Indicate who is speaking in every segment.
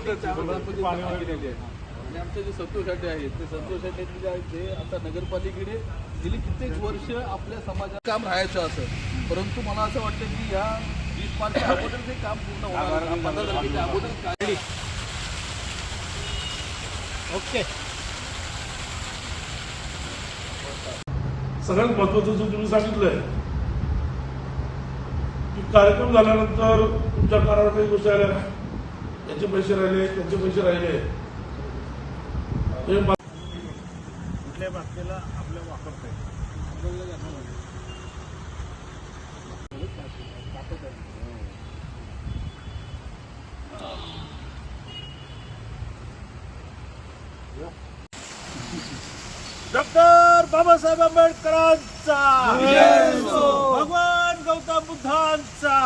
Speaker 1: केलेली आहे आणि आमचे जे संतोष शेट्टे आहेत ते संतोष शेट्टे जे आहेत ते आता नगरपालिकेने गेली कित्येक वर्ष आपल्या समाजात काम राहायचं असं. परंतु मला असं वाटतं की या वीस मार्चच्या अगोदर ते काम पूर्ण होणार आहे. पंधरा तारखेच्या अगोदर
Speaker 2: ओके.
Speaker 3: सगळ्यात महत्वाचं जे तुम्ही सांगितलंय की कार्यक्रम झाल्यानंतर तुमच्या कानावर काही गोष्टी आल्या याचे पैसे राहिले त्यांचे पैसे राहिले. हे
Speaker 2: कुठल्या बाबतीला आपल्या वापरता डॉक्टर बाबासाहेब आंबेडकरांचा. भगवान गौतम बुद्धांचा.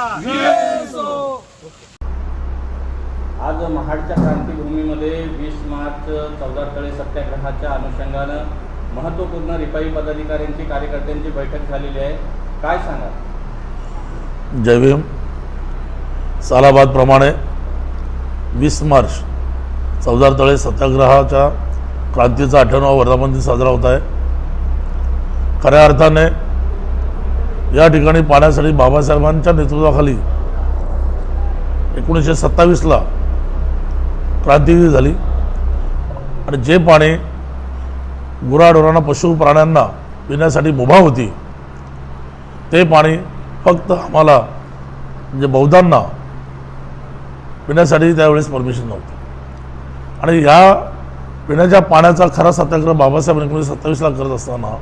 Speaker 4: आज महाडच्या क्रांतीभूमीमध्ये वीस मार्च चौदारतळे सत्याग्रहाच्या अनुषंगानं महत्त्वपूर्ण रिपाई पदाधिकाऱ्यांची कार्यकर्त्यांची बैठक झालेली आहे. काय सांगा
Speaker 5: जय सालाबाद सालाबादप्रमाणे वीस मार्च चौदार तळे सत्याग्रहाच्या क्रांतीचा अठ्ठ्याण्णवा वर्धापन दिन साजरा होत आहे. खऱ्या अर्थाने या ठिकाणी पाण्यासाठी बाबासाहेबांच्या नेतृत्वाखाली एकोणीसशे सत्तावीसला क्रांती झाली. आणि जे पाणी गुराढोरांना पशु प्राण्यांना पिण्यासाठी मुभा होती ते पाणी फक्त आम्हाला म्हणजे बौद्धांना पिण्यासाठी त्यावेळेस परमिशन नव्हतं. आणि या पिण्याच्या पाण्याचा खरा सत्याग्रह बाबासाहेब एकोणीसशे सत्तावीसला करत असताना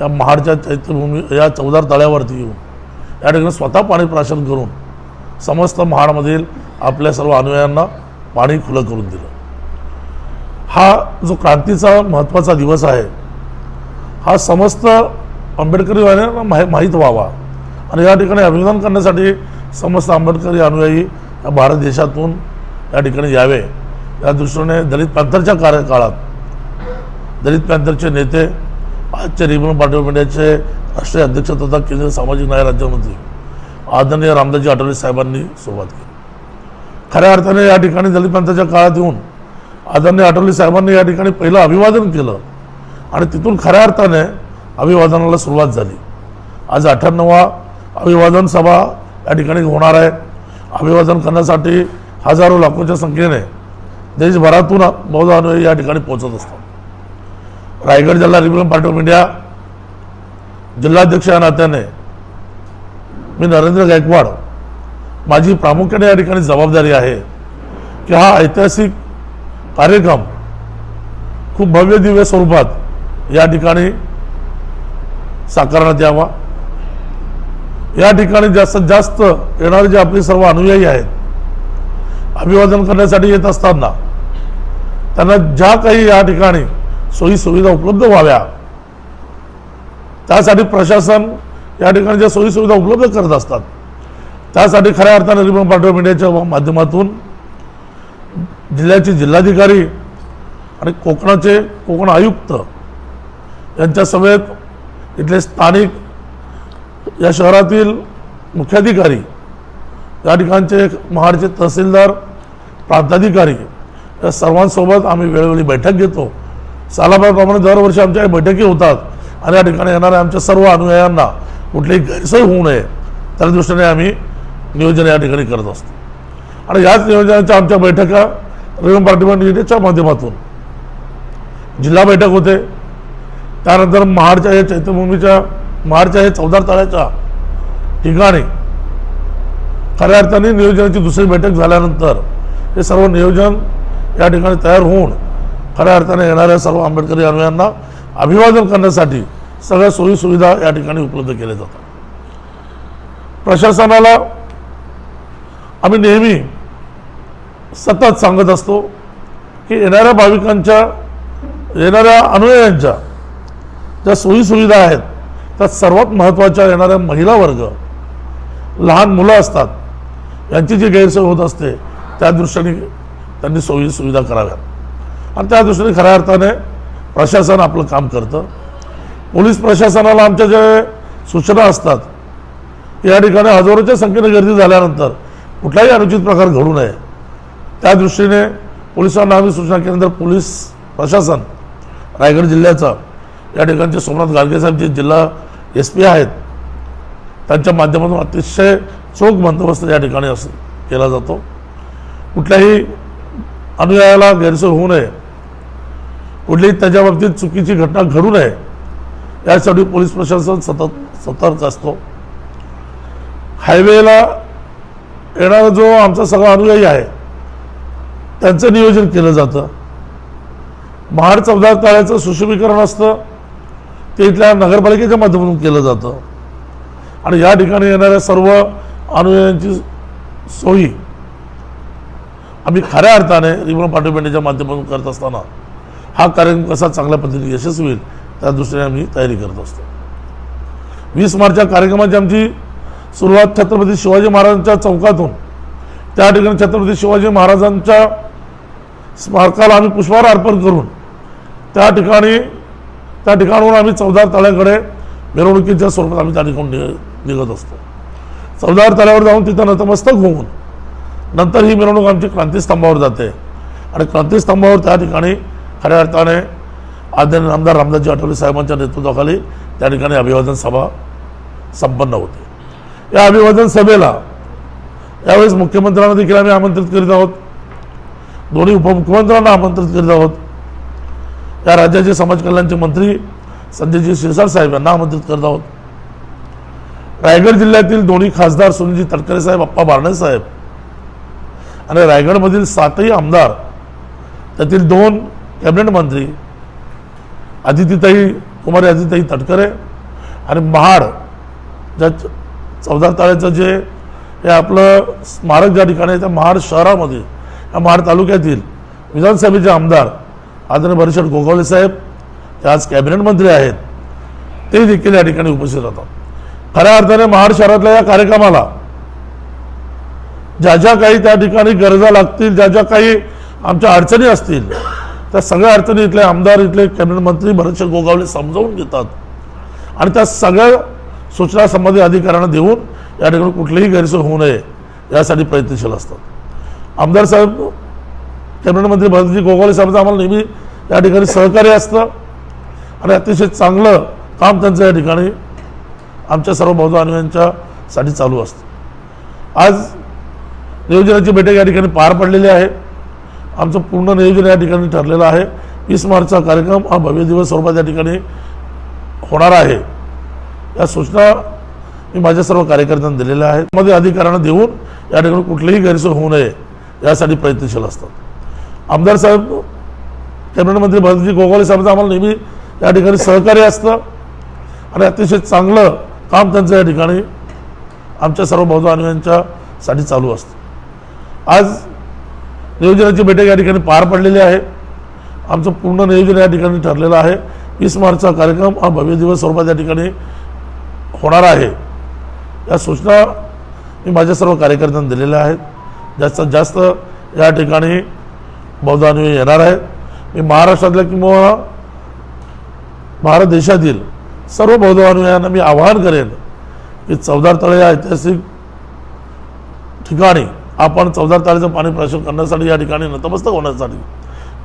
Speaker 5: या महाडच्या चैत्यभूमी या चौदार तळ्यावरती येऊन या ठिकाणी स्वतः पाणी प्राशन करून समस्त महाडमधील आपल्या सर्व अनुयायांना पाणी खुलं करून दिलं. हा जो क्रांतीचा महत्त्वाचा दिवस आहे हा समस्त आंबेडकरी वाल्यांना माहि माहीत व्हावा. आणि या ठिकाणी अभिनंदन करण्यासाठी समस्त आंबेडकरी अनुयायी या भारत देशातून या ठिकाणी यावे. या दृष्टीने दलित पॅंथरच्या कार्यकाळात दलित पॅंथरचे नेते आजचे रिबन पाटील मंडळाचे राष्ट्रीय अध्यक्ष तथा केंद्रीय सामाजिक न्याय राज्यमंत्री आदरणीय रामदासजी आठवले साहेबांनी सुरुवात केली. खऱ्या अर्थाने या ठिकाणी दलित पंथाच्या काळात येऊन आदरणीय आठवले साहेबांनी या ठिकाणी पहिलं अभिवादन केलं आणि तिथून खऱ्या अर्थाने अभिवादनाला सुरुवात झाली. आज अठ्ठ्याण्णवा अभिवादन सभा या ठिकाणी होणार आहे. अभिवादन करण्यासाठी हजारो लाखोच्या संख्येने देशभरातून बौद्ध अनुयायी या ठिकाणी पोहोचत असतात. रायगड जिल्हा रिपब्लिकन पार्टी ऑफ इंडिया जिल्हाध्यक्ष या नात्याने मी नरेंद्र गायकवाड माझी प्रामुख्याने या ठिकाणी जबाबदारी आहे की हा ऐतिहासिक कार्यक्रम खूप भव्य दिव्य स्वरूपात या ठिकाणी साकारण्यात यावा. या ठिकाणी जास्तीत जास्त येणारे जे आपले सर्व अनुयायी आहेत अभिवादन करण्यासाठी येत असताना त्यांना ज्या काही या ठिकाणी सोयी सुविधा उपलब्ध व्हाव्या त्यासाठी प्रशासन या ठिकाणी ज्या सोयी सुविधा उपलब्ध करत असतात त्यासाठी खऱ्या अर्थानं रिपब्लिकन पार्टी मीडियाच्या माध्यमातून जिल्ह्याचे जिल्हाधिकारी आणि कोकणाचे कोकण आयुक्त यांच्या समेत इथले स्थानिक या शहरातील मुख्याधिकारी या ठिकाणचे महाडचे तहसीलदार प्रांताधिकारी या सर्वांसोबत आम्ही वेळोवेळी बैठक घेतो. सालाबाप्रमाणे दरवर्षी आमच्या बैठकी होतात आणि या ठिकाणी येणाऱ्या आमच्या सर्व अनुयायांना कुठलीही गैरसोय होऊ नये. त्या दृष्टीने आम्ही नियोजन या ठिकाणी करत असतो. आणि याच नियोजनाच्या आमच्या बैठका रिपब्लिकन पार्टी ऑफ माध्यमातून. जिल्हा बैठक होते. त्यानंतर महाडच्या या चैत्यभूमीच्या महाडच्या हे चौदार तळ्याच्या ठिकाणी खऱ्या अर्थाने नियोजनाची दुसरी बैठक झाल्यानंतर हे सर्व नियोजन या ठिकाणी तयार होऊन खऱ्या अर्थाने येणाऱ्या सर्व आंबेडकरी अनुयांना अभिवादन करण्यासाठी सगळ्या सोयी सुविधा या ठिकाणी उपलब्ध केल्या जातात. प्रशासनाला आम्ही नेहमी सतत सांगत असतो की येणाऱ्या भाविकांच्या येणाऱ्या अनुयायांच्या ज्या सोयीसुविधा आहेत त्या सर्वात महत्त्वाच्या येणाऱ्या महिला वर्ग लहान मुलं असतात यांची जी गैरसोय होत असते त्या दृष्टीने त्यांनी सोयी सुविधा कराव्यात. आणि त्या दृष्टीने खऱ्या अर्थाने प्रशासन आपलं काम करतं. पोलीस प्रशासनाला आमच्या ज्या सूचना असतात या ठिकाणी हजारोच्या संख्येने गर्दी झाल्यानंतर कुठलाही अनुचित प्रकार घडू नये. त्या दृष्टीने पोलिसांना आम्ही सूचना केल्यानंतर पोलीस प्रशासन रायगड जिल्ह्याचा या ठिकाणचे सोमनाथ गाडगे साहेब जे जिल्हा एस पी आहेत त्यांच्या माध्यमातून अतिशय चोख बंदोबस्त या ठिकाणी अस केला जातो. कुठल्याही अनुयायाला गैरसोय होऊ नये. कुठलीही त्याच्या बाबतीत चुकीची घटना घडू नये यासाठी पोलीस प्रशासन सतत सतर्क असतो. हायवेला येणारा जो आमचा सगळा अनुयायी आहे त्यांचं नियोजन केलं जातं. महाड चौदा ताळ्याचं सुशोभीकरण असतं. ते इथल्या नगरपालिकेच्या माध्यमातून केलं जातं. आणि या ठिकाणी येणाऱ्या सर्व अनुयायांची सोयी आम्ही खऱ्या अर्थाने रिमन पाठवण्याच्या माध्यमातून करत असताना हा कार्यक्रम कसा चांगल्या पद्धतीने यशस्वी होईल त्या दृष्टीने आम्ही तयारी करत असतो. वीस मार्चच्या कार्यक्रमाची आमची सुरुवात छत्रपती शिवाजी महाराजांच्या चौकातून. त्या ठिकाणी छत्रपती शिवाजी महाराजांच्या स्मारकाला आम्ही पुष्पहार अर्पण करून त्या ठिकाणी त्या ठिकाणाहून आम्ही चौदार तळ्याकडे मिरवणुकीच्या स्वरूपात आम्ही त्या ठिकाणी निघत असतो. चौदार तळ्यावर जाऊन तिथं नतमस्तक होऊन नंतर ही मिरवणूक आमची क्रांतीस्तंभावर जाते. आणि क्रांतीस्तंभावर त्या ठिकाणी खऱ्या अर्थाने आदरणीय आमदार रामदासजी आठवले साहेबांच्या नेतृत्वाखाली त्या ठिकाणी अभिवादन सभा संपन्न होते. या अभिवादन सभेला. यावेळेस मुख्यमंत्र्यांना देखील आम्ही आमंत्रित करीत आहोत. दोन्ही उपमुख्यमंत्र्यांना आमंत्रित करीत आहोत. या राज्याचे समाज कल्याणचे मंत्री संजयजी शिरसाट साहेब यांना आमंत्रित करत आहोत. रायगड जिल्ह्यातील दोन्ही खासदार सुनीलजी तटकरे साहेब अप्पा बारणे साहेब आणि रायगडमधील सातही आमदार त्यातील दोन कॅबिनेट मंत्री आदितीताई कुमारी आदितीताई तटकरे आणि महाड ज्या चौदा ताळ्याचं जे हे आपलं स्मारक ज्या ठिकाणी आहे त्या महाड शहरामध्ये या महाड तालुक्यातील विधानसभेचे आमदार आदरणीय भरशेठ गोगावले साहेब ते आज कॅबिनेट मंत्री आहेत ते देखील या ठिकाणी उपस्थित राहतात खऱ्या अर्थाने महाड शहरातल्या या कार्यक्रमाला ज्या ज्या काही त्या ठिकाणी गरजा लागतील ज्या ज्या काही आमच्या अडचणी असतील त्या सगळ्या अडचणी इथले आमदार इथले कॅबिनेट मंत्री भरतशेठ गोगावले समजावून घेतात. आणि त्या सगळ्या सूचना संबंधित अधिकाऱ्यांना देऊन या ठिकाणी कुठलीही गैरसोय होऊ नये यासाठी प्रयत्नशील असतात. आमदार साहेब कॅबिनेट मंत्री भरतजी गोगावले साहेबांचं आम्हाला नेहमी या ठिकाणी सहकार्य असतं आणि अतिशय चांगलं काम त्यांचं या ठिकाणी आमच्या सर्व बौद्ध चालू असतं. आज नियोजनाची बैठक या ठिकाणी पार पडलेली आहे. आमचं पूर्ण नियोजन या ठिकाणी ठरलेलं आहे. वीस मार्चचा कार्यक्रम हा भव्य दिवस स्वरूपात या ठिकाणी होणार आहे. या सूचना मी माझ्या सर्व कार्यकर्त्यांना दिलेल्या आहेत. मध्ये अधिकाऱ्यांना देऊन या ठिकाणी कुठलीही गैरसोय होऊ नये यासाठी प्रयत्नशील असतात. आमदार साहेब कॅबिनेट मंत्री भरतजी गोगावले साहेबांचं आम्हाला नेहमी या ठिकाणी सहकार्य असतं. आणि अतिशय चांगलं काम त्यांचं या ठिकाणी आमच्या सर्व बौद्धसाठी चालू असतं. आज नियोजनाची बैठक या ठिकाणी पार पडलेली आहे. आमचं पूर्ण नियोजन या ठिकाणी ठरलेलं आहे. वीस मार्चचा कार्यक्रम हा भव्य दिवस स्वरूपात या ठिकाणी होणार आहे. या सूचना मी माझ्या सर्व कार्यकर्त्यांना दिलेल्या आहेत. जास्तीत जास्त या ठिकाणी बौद्ध येणार आहेत. मी महाराष्ट्रातल्या किंवा भारत देशातील सर्व बौद्ध मी आवाहन करेन की चौदार तळे या ऐतिहासिक ठिकाणी आपण चौदार तळ्याचं पाणी प्राशन करण्यासाठी या ठिकाणी नतमस्तक होण्यासाठी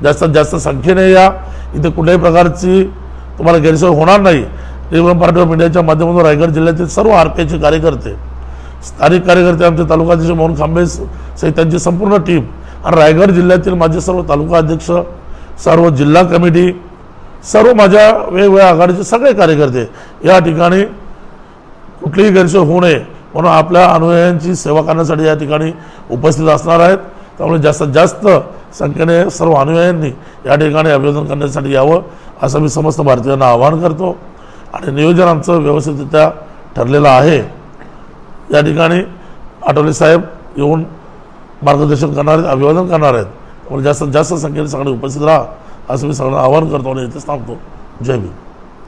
Speaker 5: जास्तीत जास्त संख्येने या. इथे कुठल्याही प्रकारची तुम्हाला गैरसोय होणार नाही. रिव्हर पार्टी ऑफ इंडियाच्या माध्यमातून रायगड जिल्ह्यातील सर्व आर पी आयचे कार्यकर्ते स्थानिक कार्यकर्ते आमचे तालुका अध्यक्ष मोहन खांबे सहित त्यांची संपूर्ण टीम आणि रायगड जिल्ह्यातील माझे सर्व तालुका अध्यक्ष सर्व जिल्हा कमिटी सर्व माझ्या वेगवेगळ्या आघाडीचे सगळे कार्यकर्ते या ठिकाणी कुठलीही गैरसोय होऊ नये म्हणून आपल्या अनुयायांची सेवा करण्यासाठी या ठिकाणी उपस्थित असणार आहेत. त्यामुळे जास्तीत जास्त संख्येने सर्व अनुयायांनी या ठिकाणी अभिनंदन करण्यासाठी यावं असं मी समस्त भारतीयांना आवाहन करतो. आणि नियोजन आमचं व्यवस्थितरित्या ठरलेलं आहे. या ठिकाणी आठवले साहेब येऊन मार्गदर्शन करणार आहेत अभिवादन करणार आहेत. त्यामुळे जास्तीत जास्त संख्येने सगळे उपस्थित राहा असं मी सगळ्यांना आवाहन करतो आणि इथेच थांबतो. जय भीम.